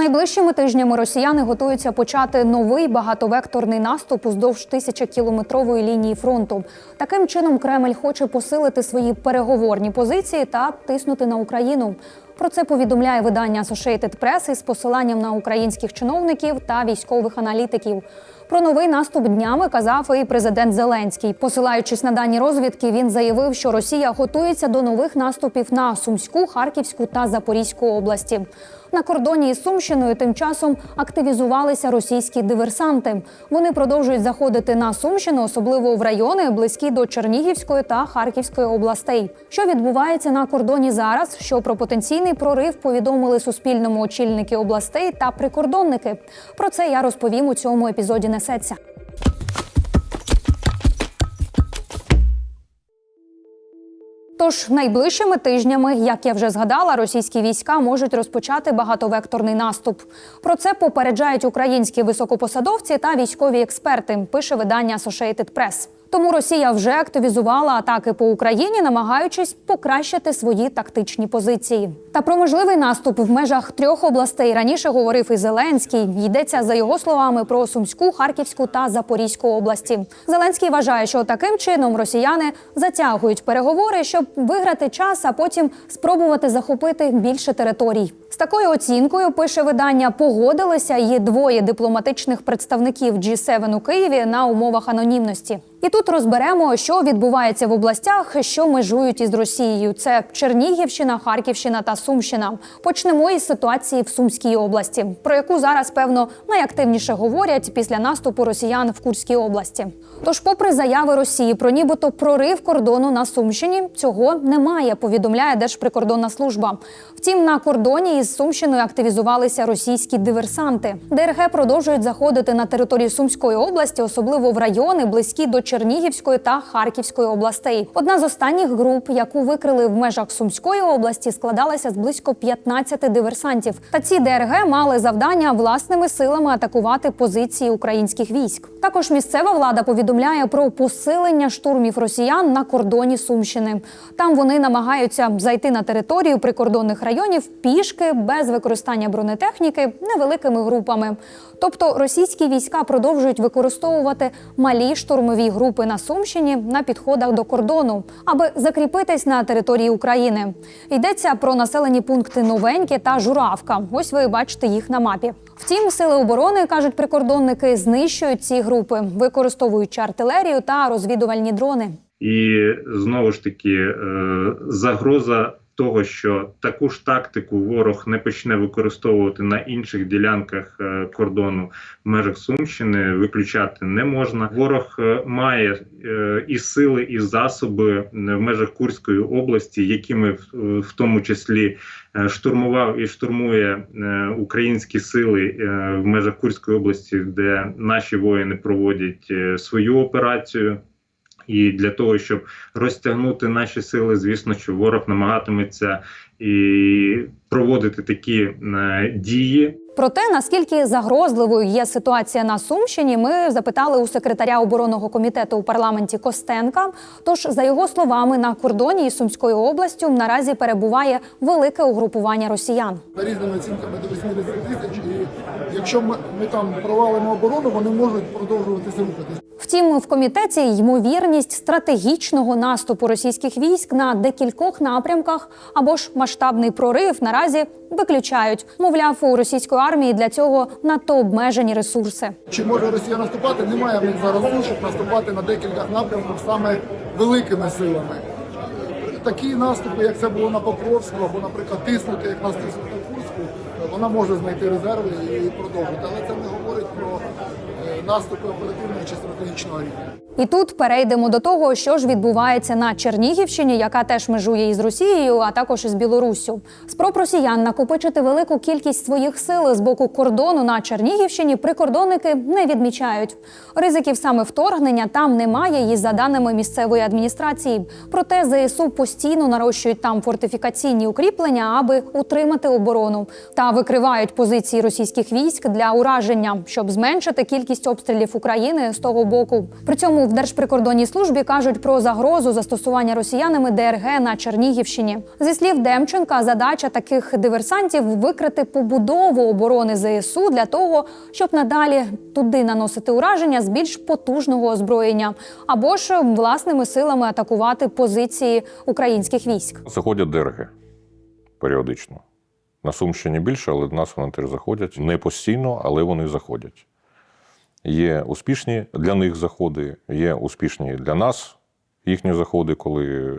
Найближчими тижнями росіяни готуються почати новий багатовекторний наступ уздовж тисячакілометрової лінії фронту. Таким чином Кремль хоче посилити свої переговорні позиції та тиснути на Україну. Про це повідомляє видання Associated Press із посиланням на українських чиновників та військових аналітиків. Про новий наступ днями казав і президент Зеленський. Посилаючись на дані розвідки, він заявив, що Росія готується до нових наступів на Сумську, Харківську та Запорізьку області. На кордоні із Сумщиною тим часом активізувалися російські диверсанти. Вони продовжують заходити на Сумщину, особливо в райони близькі до Чернігівської та Харківської областей. Що відбувається на кордоні зараз? Що про потенційний прорив повідомили Суспільному очільники областей та прикордонники. Про це я розповім у цьому епізоді несеться. Тож найближчими тижнями, як я вже згадала, російські війська можуть розпочати багатовекторний наступ. Про це попереджають українські високопосадовці та військові експерти. Пише видання Associated Press. Тому Росія вже активізувала атаки по Україні, намагаючись покращити свої тактичні позиції. Та про можливий наступ в межах трьох областей раніше говорив і Зеленський. Йдеться за його словами про Сумську, Харківську та Запорізьку області. Зеленський вважає, що таким чином росіяни затягують переговори, щоб виграти час, а потім спробувати захопити більше територій. З такою оцінкою пише видання погодилися і двоє дипломатичних представників G7 у Києві на умовах анонімності. І тут розберемо, що відбувається в областях, що межують із Росією. Це Чернігівщина, Харківщина та Сумщина. Почнемо із ситуації в Сумській області, про яку зараз певно найактивніше говорять після наступу росіян в Курській області. Тож, попри заяви Росії про нібито прорив кордону на Сумщині, цього немає. Повідомляє Держприкордонна служба. Втім, на кордоні із Сумщиною активізувалися російські диверсанти. ДРГ продовжують заходити на територію Сумської області, особливо в райони близькі до Чернігівської та Харківської областей. Одна з останніх груп, яку викрили в межах Сумської області, складалася з близько 15 диверсантів. Та ці ДРГ мали завдання власними силами атакувати позиції українських військ. Також місцева влада повідомляє про посилення штурмів росіян на кордоні Сумщини. Там вони намагаються зайти на територію прикордонних районів пішки без використання бронетехніки невеликими групами. Тобто російські війська продовжують використовувати малі штурмові групи на Сумщині на підходах до кордону, аби закріпитись на території України. Йдеться про населені пункти Новеньке та Журавка. Ось ви бачите їх на мапі. Втім, сили оборони кажуть прикордонники, знищують ці групи, використовуючи артилерію та розвідувальні дрони. І знову ж таки е, загроза того, що таку ж тактику ворог не почне використовувати на інших ділянках е, кордону в межах Сумщини, виключати не можна. Ворог е, має е, і сили, і засоби в межах Курської області, якими в, тому числі штурмував і штурмує українські сили в межах Курської області, де наші воїни проводять свою операцію. І для того, щоб розтягнути наші сили, звісно, що ворог намагатиметься і проводити такі е, дії. Про те, наскільки загрозливою є ситуація на Сумщині, ми запитали у секретаря оборонного комітету у парламенті Костенка. Тож, за його словами, на кордоні із Сумською областю наразі перебуває велике угрупування росіян. за різними оцінками до 80 тисяч. І якщо ми, ми там провалимо оборону, вони можуть продовжуватися рухатись. Втім, в комітеті ймовірність стратегічного наступу російських військ на декількох напрямках або ж масштабний прорив наразі виключають. Мовляв, у російської армії для цього надто обмежені ресурси. Чи може Росія наступати? Немає в них зараз щоб наступати на декілька напрямках саме великими силами. Такі наступи, як це було на Покровську, або, наприклад, тиснути, як нас Курську, вона може знайти резерви і продовжити. Але це не говорить про е, наступи оперативного чи стратегічного рівня. І тут перейдемо до того, що ж відбувається на Чернігівщині, яка теж межує із Росією, а також із Білоруссю. Спроб росіян накопичити велику кількість своїх сил з боку кордону на Чернігівщині прикордонники не відмічають. Ризиків саме вторгнення там немає, і за даними місцевої адміністрації. Проте ЗСУ постійно нарощують там фортифікаційні укріплення, аби утримати оборону та викривають позиції російських військ для ураження. щоб зменшити кількість обстрілів України з того боку. При цьому в Держприкордонній службі кажуть про загрозу застосування росіянами ДРГ на Чернігівщині. Зі слів Демченка, задача таких диверсантів викрити побудову оборони ЗСУ для того, щоб надалі туди наносити ураження з більш потужного озброєння, або ж власними силами атакувати позиції українських військ. Заходять ДРГ періодично. На Сумщині більше, але до нас вони теж заходять. Не постійно, але вони заходять. Є успішні для них заходи, є успішні для нас їхні заходи, коли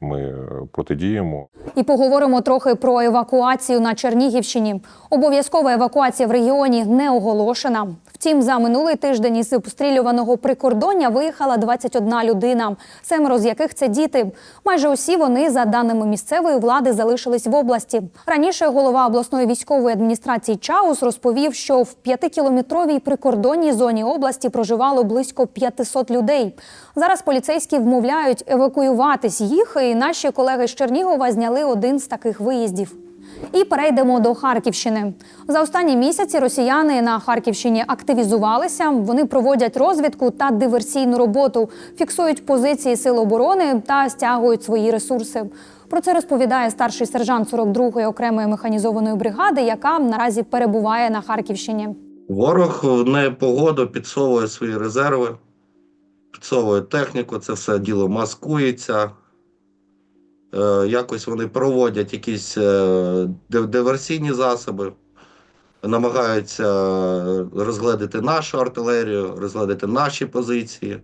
ми протидіємо. І поговоримо трохи про евакуацію на Чернігівщині. Обов'язкова евакуація в регіоні не оголошена. Втім, за минулий тиждень із обстрілюваного прикордоння виїхала 21 людина, семеро з яких це діти. Майже усі вони, за даними місцевої влади, залишились в області. Раніше голова обласної військової адміністрації Чаус розповів, що в п'ятикілометровій прикордонній зоні області проживало близько 500 людей. Зараз поліцейські вмовляють евакуюватись їх, і наші колеги з Чернігова зняли один з таких виїздів. І перейдемо до Харківщини. За останні місяці росіяни на Харківщині активізувалися. Вони проводять розвідку та диверсійну роботу, фіксують позиції сил оборони та стягують свої ресурси. Про це розповідає старший сержант 42-ї окремої механізованої бригади, яка наразі перебуває на Харківщині. Ворог в непогоду підсовує свої резерви, підсовує техніку, це все діло маскується. Е, якось вони проводять якісь е, диверсійні засоби, намагаються розгледити нашу артилерію, розгледити наші позиції,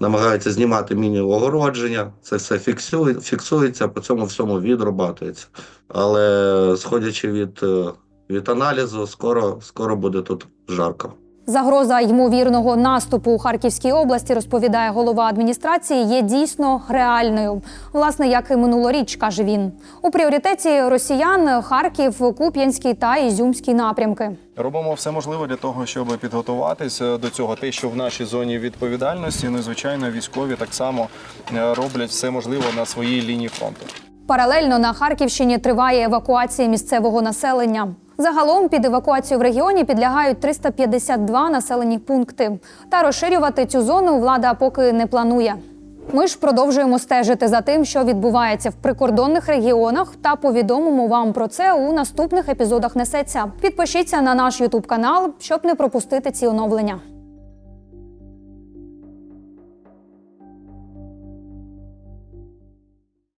намагаються знімати міні-огородження. Це все фіксує, фіксується, по цьому всьому відрабатується. Але сходячи від, е, від аналізу, скоро, скоро буде тут жарко. Загроза ймовірного наступу у Харківській області, розповідає голова адміністрації, є дійсно реальною. Власне, як і минулоріч, каже він. У пріоритеті росіян Харків, Куп'янський та Ізюмський напрямки. Робимо все можливе для того, щоб підготуватися до цього. Те, що в нашій зоні відповідальності, ну звичайно, військові так само е, роблять все можливе на своїй лінії фронту. Паралельно на Харківщині триває евакуація місцевого населення. Загалом під евакуацію в регіоні підлягають 352 населені пункти. Та розширювати цю зону влада поки не планує. Ми ж продовжуємо стежити за тим, що відбувається в прикордонних регіонах, та повідомимо вам про це у наступних епізодах несеться. Підпишіться на наш Ютуб канал, щоб не пропустити ці оновлення.